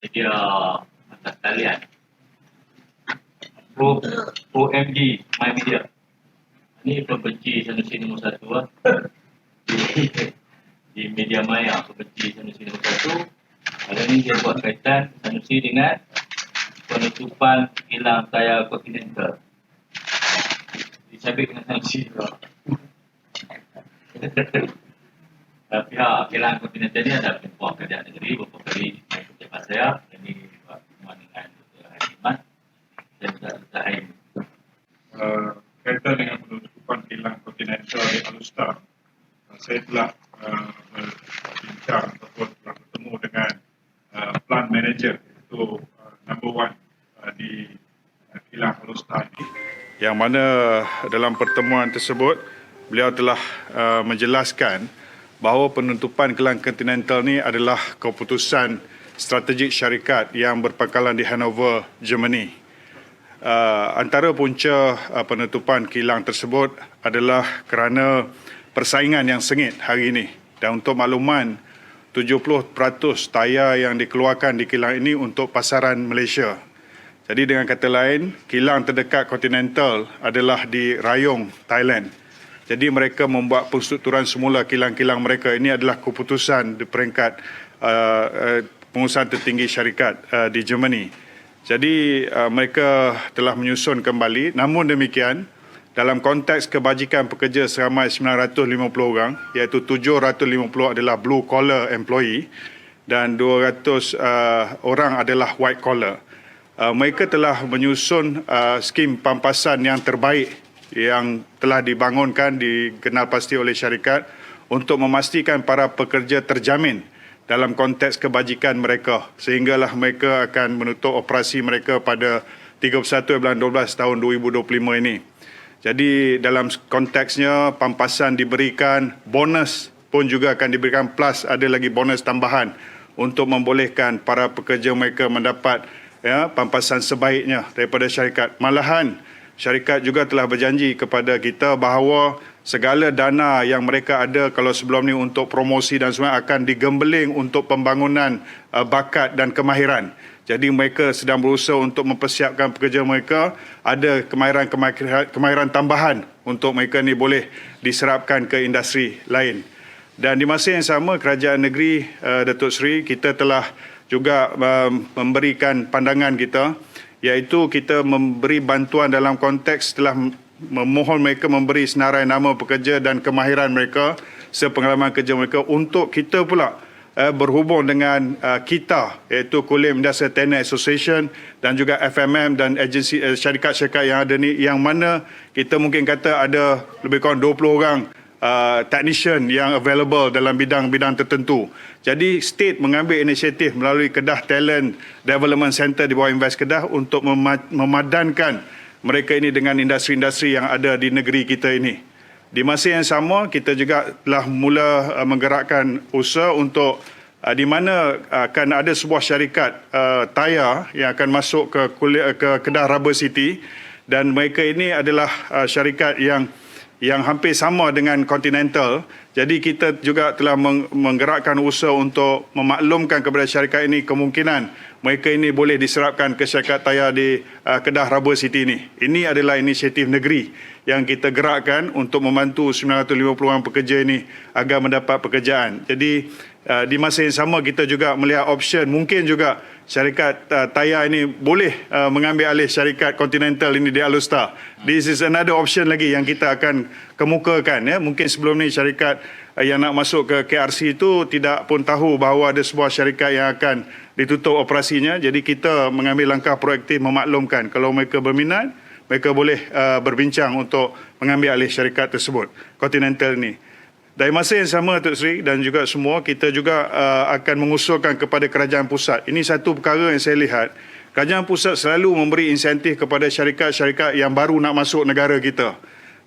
media atas talian. Pro, Pro MG, My Media. Ini pembenci Sanusi nombor satu lah. Di, di media maya pembenci Sanusi nombor satu. Hari ini dia buat kaitan Sanusi dengan penutupan kilang tayar kontinental. Dicabik dengan Sanusi juga. Uh, pihak kilang kontinental ini ada perempuan kerajaan negeri beberapa kali tempat saya ini berhubungan dengan Dr. Haiman dan Dr. Haim. uh, kaitan dengan penutupan kilang kontinental di Alustar, uh, saya telah uh, berbincang ataupun telah bertemu dengan uh, plant manager iaitu uh, number one uh, di uh, kilang Alustar ini. Yang mana dalam pertemuan tersebut beliau telah uh, menjelaskan bahawa penutupan kilang kontinental ini adalah keputusan strategik syarikat yang berpangkalan di Hanover, Germany. Uh, antara punca uh, penutupan kilang tersebut adalah kerana persaingan yang sengit hari ini. Dan untuk makluman, 70% tayar yang dikeluarkan di kilang ini untuk pasaran Malaysia. Jadi dengan kata lain, kilang terdekat kontinental adalah di Rayong, Thailand. Jadi mereka membuat penstrukturan semula kilang-kilang mereka. Ini adalah keputusan di peringkat uh, uh, pengusahaan tertinggi syarikat uh, di Germany. Jadi uh, mereka telah menyusun kembali. Namun demikian, dalam konteks kebajikan pekerja seramai 950 orang, iaitu 750 adalah blue collar employee dan 200 uh, orang adalah white collar. Uh, mereka telah menyusun uh, skim pampasan yang terbaik yang telah dibangunkan, dikenal pasti oleh syarikat untuk memastikan para pekerja terjamin dalam konteks kebajikan mereka sehinggalah mereka akan menutup operasi mereka pada 31 bulan 12 tahun 2025 ini. Jadi dalam konteksnya pampasan diberikan, bonus pun juga akan diberikan plus ada lagi bonus tambahan untuk membolehkan para pekerja mereka mendapat ya pampasan sebaiknya daripada syarikat. Malahan syarikat juga telah berjanji kepada kita bahawa segala dana yang mereka ada kalau sebelum ni untuk promosi dan semua akan digembeling untuk pembangunan uh, bakat dan kemahiran. Jadi mereka sedang berusaha untuk mempersiapkan pekerja mereka ada kemahiran-kemahiran kemahiran tambahan untuk mereka ni boleh diserapkan ke industri lain. Dan di masa yang sama kerajaan negeri uh, Datuk Seri kita telah juga uh, memberikan pandangan kita iaitu kita memberi bantuan dalam konteks telah memohon mereka memberi senarai nama pekerja dan kemahiran mereka sepengalaman kerja mereka untuk kita pula uh, berhubung dengan uh, kita iaitu Kulim Industrial Tenant Association dan juga FMM dan agensi uh, syarikat-syarikat yang ada ni yang mana kita mungkin kata ada lebih kurang 20 orang uh, technician yang available dalam bidang-bidang tertentu. Jadi state mengambil inisiatif melalui Kedah Talent Development Center di bawah Invest Kedah untuk memadankan mereka ini dengan industri-industri yang ada di negeri kita ini. Di masa yang sama kita juga telah mula uh, menggerakkan usaha untuk uh, di mana akan ada sebuah syarikat uh, tayar yang akan masuk ke ke Kedah Rubber City dan mereka ini adalah uh, syarikat yang yang hampir sama dengan Continental. Jadi kita juga telah menggerakkan usaha untuk memaklumkan kepada syarikat ini kemungkinan mereka ini boleh diserapkan ke syarikat tayar di uh, Kedah Rubber City ini. Ini adalah inisiatif negeri yang kita gerakkan untuk membantu 950 orang pekerja ini agar mendapat pekerjaan. Jadi uh, di masa yang sama kita juga melihat option mungkin juga syarikat uh, tayar ini boleh uh, mengambil alih syarikat Continental ini di Alustar. This is another option lagi yang kita akan kemukakan ya. Mungkin sebelum ni syarikat uh, yang nak masuk ke KRC itu tidak pun tahu bahawa ada sebuah syarikat yang akan ditutup operasinya. Jadi kita mengambil langkah proaktif memaklumkan kalau mereka berminat, mereka boleh uh, berbincang untuk mengambil alih syarikat tersebut, Continental ini. Dari masa yang sama Tok Sri dan juga semua kita juga uh, akan mengusulkan kepada kerajaan pusat. Ini satu perkara yang saya lihat. Kerajaan pusat selalu memberi insentif kepada syarikat-syarikat yang baru nak masuk negara kita.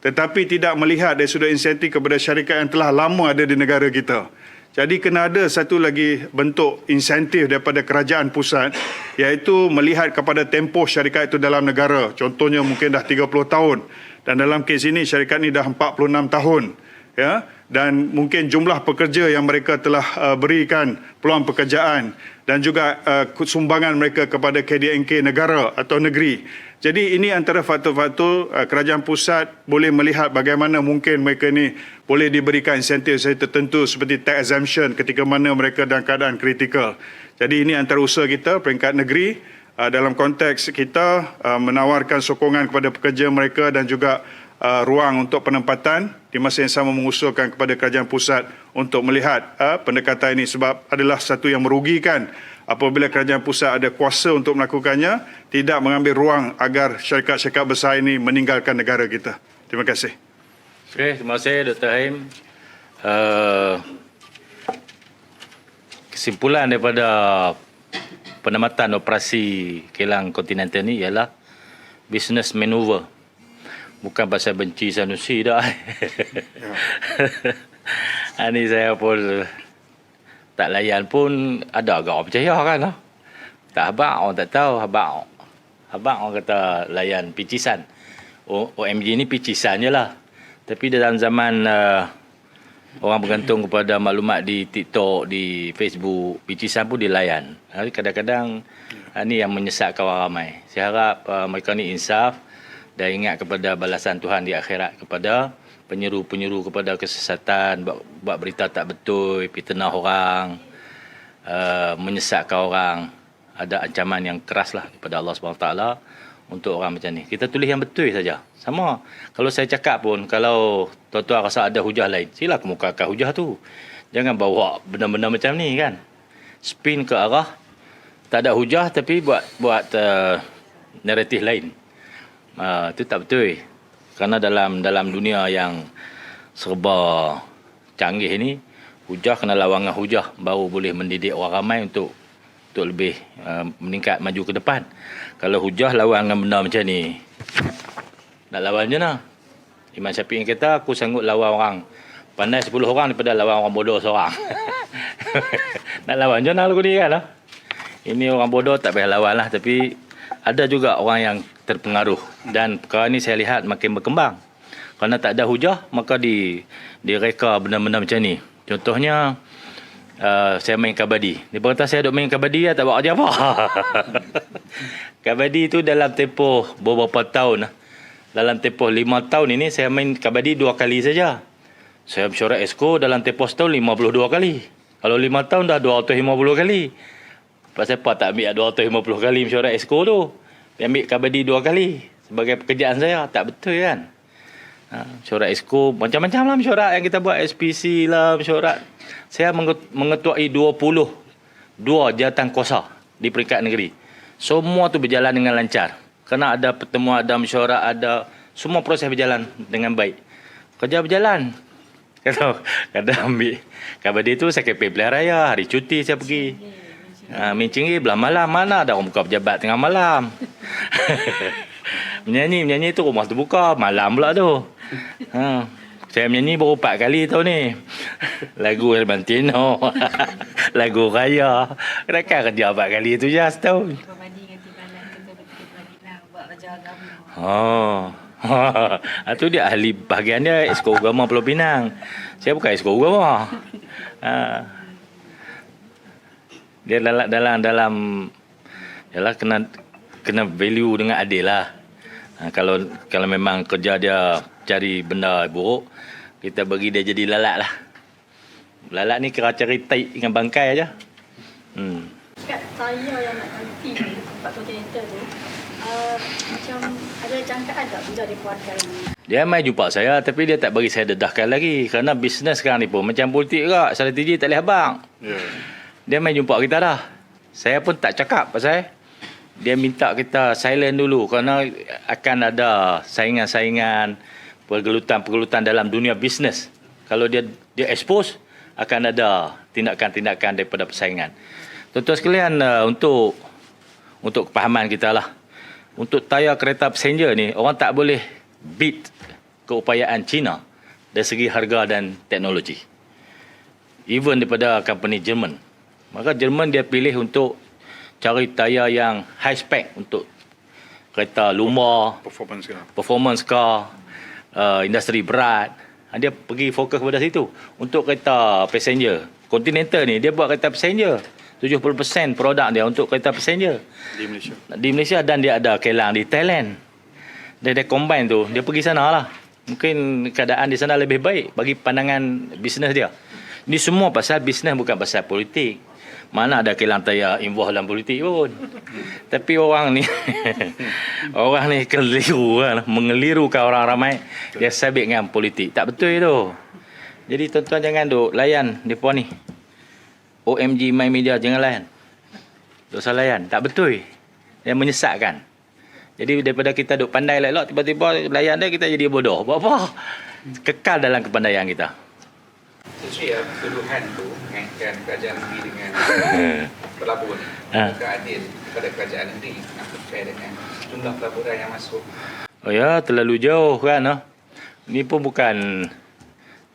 Tetapi tidak melihat dari sudut insentif kepada syarikat yang telah lama ada di negara kita. Jadi kena ada satu lagi bentuk insentif daripada kerajaan pusat iaitu melihat kepada tempoh syarikat itu dalam negara. Contohnya mungkin dah 30 tahun dan dalam kes ini syarikat ini dah 46 tahun. Ya, dan mungkin jumlah pekerja yang mereka telah uh, berikan peluang pekerjaan dan juga uh, sumbangan mereka kepada KDNK negara atau negeri. Jadi ini antara faktor-faktor uh, kerajaan pusat boleh melihat bagaimana mungkin mereka ini boleh diberikan insentif-insentif tertentu seperti tax exemption ketika mana mereka dalam keadaan kritikal. Jadi ini antara usaha kita peringkat negeri uh, dalam konteks kita uh, menawarkan sokongan kepada pekerja mereka dan juga uh, ruang untuk penempatan di masa yang sama mengusulkan kepada kerajaan pusat untuk melihat uh, pendekatan ini sebab adalah satu yang merugikan apabila kerajaan pusat ada kuasa untuk melakukannya tidak mengambil ruang agar syarikat-syarikat besar ini meninggalkan negara kita. Terima kasih. Okey, terima kasih Dr. Haim. Uh, kesimpulan daripada penamatan operasi kilang kontinental ni ialah business maneuver. Bukan pasal benci Sanusi dah. Ya. Ini saya pun tak layan pun ada agak orang percaya kan lah. Tak habak orang tak tahu habak. Habak orang kata layan picisan. O- OMG ni picisan je lah. Tapi dalam zaman uh, orang bergantung kepada maklumat di TikTok, di Facebook, picisan pun dilayan. Kadang-kadang uh, ni yang menyesatkan orang ramai. Saya harap uh, mereka ni insaf dan ingat kepada balasan Tuhan di akhirat kepada penyeru-penyeru kepada kesesatan, buat, buat berita tak betul, fitnah orang, uh, menyesatkan orang. Ada ancaman yang keras lah daripada Allah SWT untuk orang macam ni. Kita tulis yang betul saja. Sama. Kalau saya cakap pun, kalau tuan-tuan rasa ada hujah lain, sila kemukakan hujah tu. Jangan bawa benda-benda macam ni kan. Spin ke arah, tak ada hujah tapi buat buat uh, naratif lain. Uh, itu tak betul. Kerana dalam dalam dunia yang serba canggih ini, hujah kena lawan dengan hujah baru boleh mendidik orang ramai untuk untuk lebih uh, meningkat maju ke depan. Kalau hujah lawan dengan benda macam ni, nak lawan je lah. Imam Syafi'i kata, aku sanggup lawan orang pandai 10 orang daripada lawan orang bodoh seorang. nak lawan je lah lagu ni kan lah. Ini orang bodoh tak payah lawan lah. Tapi ada juga orang yang terpengaruh. Dan perkara ni saya lihat makin berkembang. Kerana tak ada hujah, maka di direka benda-benda macam ni. Contohnya, uh, saya main kabadi. Dia berkata saya duk main kabadi lah, tak buat kerja apa. kabadi tu dalam tempoh beberapa tahun. Dalam tempoh lima tahun ini, saya main kabadi dua kali saja. Saya mesyuarat esko dalam tempoh setahun 52 kali. Kalau lima tahun dah 250 kali. Pasal apa tak ambil 250 kali mesyuarat esko tu? Dia ambil kabadi dua kali. Sebagai pekerjaan saya. Tak betul kan? Ha, mesyuarat esko. Macam-macam lah mesyuarat yang kita buat. SPC lah mesyuarat. Saya menget- mengetuai 20. Dua jawatan kuasa di peringkat negeri. Semua tu berjalan dengan lancar. Kerana ada pertemuan, ada mesyuarat, ada... Semua proses berjalan dengan baik. Kerja berjalan. Kata, kata ambil kabadi tu saya kepi pilihan raya. Hari cuti saya pergi. Ha, main cinggi belah malam. Mana ada orang buka pejabat tengah malam. menyanyi, menyanyi tu rumah tu buka. Malam pula tu. Ha. Saya menyanyi baru empat kali tahun ni. Lagu Helmantino. Lagu Raya. Kenapa kerja empat kali tu je setahun. Oh. Ha, tu dia ahli bahagian dia Esko Agama Pulau Pinang. Saya bukan Esko Agama. Ha. Dia dalam dalam dalam yalah kena kena value dengan adil lah. Ha, kalau kalau memang kerja dia cari benda buruk, kita bagi dia jadi lalat lah. Lalat ni kira cari taik dengan bangkai aja. Hmm. Kat saya yang nak ganti tempat kontinental tu, uh, macam ada jangkaan tak bila dikeluarkan Dia mai jumpa saya tapi dia tak bagi saya dedahkan lagi kerana bisnes sekarang ni pun macam politik juga strategi tak boleh abang. Ya. Dia mai jumpa kita dah. Saya pun tak cakap pasal dia minta kita silent dulu kerana akan ada saingan-saingan pergelutan-pergelutan dalam dunia bisnes. Kalau dia dia expose akan ada tindakan-tindakan daripada persaingan. Tuan-tuan sekalian uh, untuk untuk kepahaman kita lah. Untuk tayar kereta passenger ni orang tak boleh beat keupayaan China dari segi harga dan teknologi. Even daripada company Jerman. Maka Jerman dia pilih untuk cari tayar yang high spec untuk kereta lumah, Performance kan. performance car, uh, industri berat. Ha, dia pergi fokus pada situ. Untuk kereta passenger. Continental ni, dia buat kereta passenger. 70% produk dia untuk kereta passenger Di Malaysia. di Malaysia dan dia ada kelang di Thailand. Dia dia combine tu, dia pergi sana lah. Mungkin keadaan di sana lebih baik bagi pandangan bisnes dia. Ini semua pasal bisnes bukan pasal politik. Mana ada kelang tayar involve dalam politik pun. Tapi orang ni orang ni keliru kan, mengelirukan orang ramai dia sabit dengan politik. Tak betul itu. Jadi tuan-tuan jangan duk layan depa ni. OMG My Media jangan layan. Dosa layan. Tak betul. Dia menyesatkan. Jadi daripada kita duk pandai elok tiba-tiba layan dia kita jadi bodoh. Buat apa? Kekal dalam kepandaian kita. Tuduhan tu mengaitkan kerajaan negeri dengan pelabur. Ha. Adil kepada kerajaan negeri nak fair dengan jumlah pelaburan yang masuk Oh ya, terlalu jauh kan. No? Ni pun bukan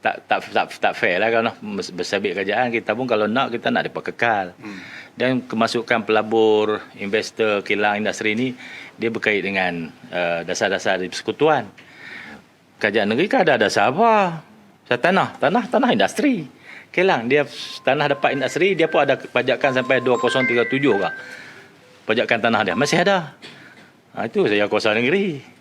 tak tak tak tak fair lah kan. No? Bersabit kerajaan kita pun kalau nak kita nak dapat kekal. Hmm. Dan kemasukan pelabur, investor, kilang industri ni dia berkait dengan uh, dasar-dasar di persekutuan. Kerajaan negeri kan ada dasar apa? Saya tanah, tanah, tanah industri. Kilang dia tanah dapat industri dia pun ada pajakan sampai 2037 kah. Pajakan tanah dia masih ada. Ha, itu saya kuasa negeri.